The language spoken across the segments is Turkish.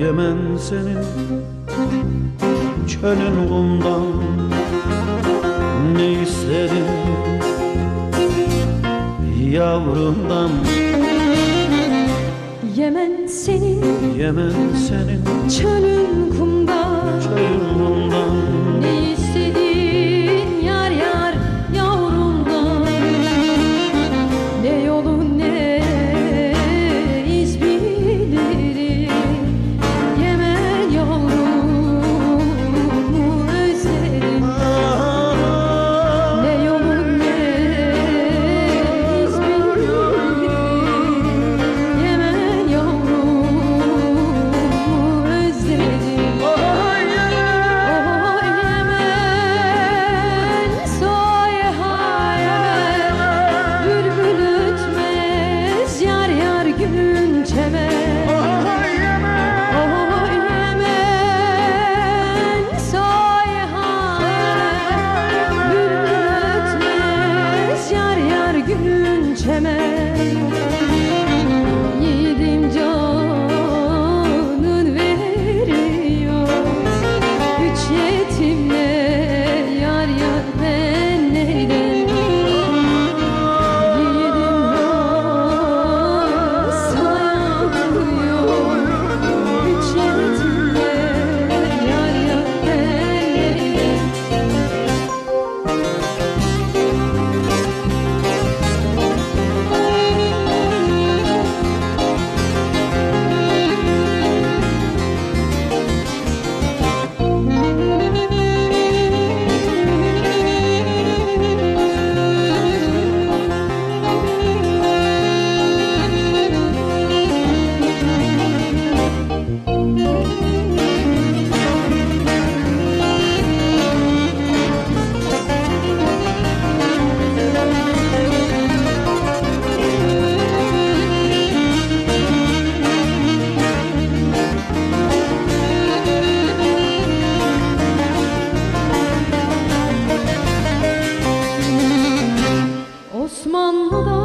Yemen senin Çölün kumdan Ne isterim Yavrumdan Yemen senin Yemen senin. Çölün kumdan. temel Osmanlı'da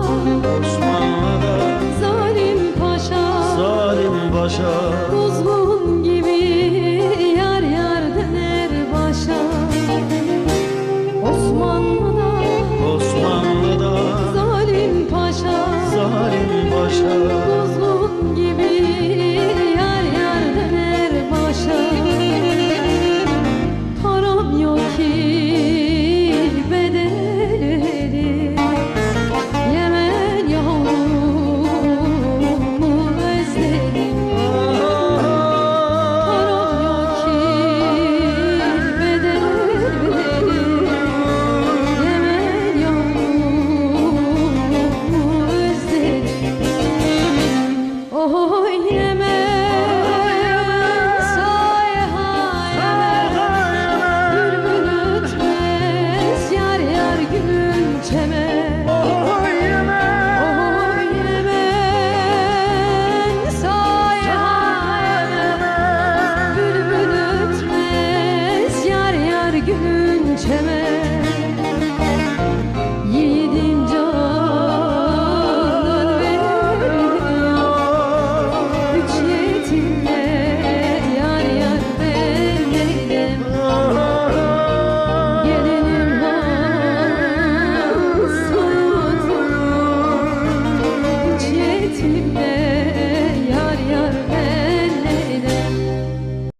Osmanlı'da Zalim Paşa Zalim Paşa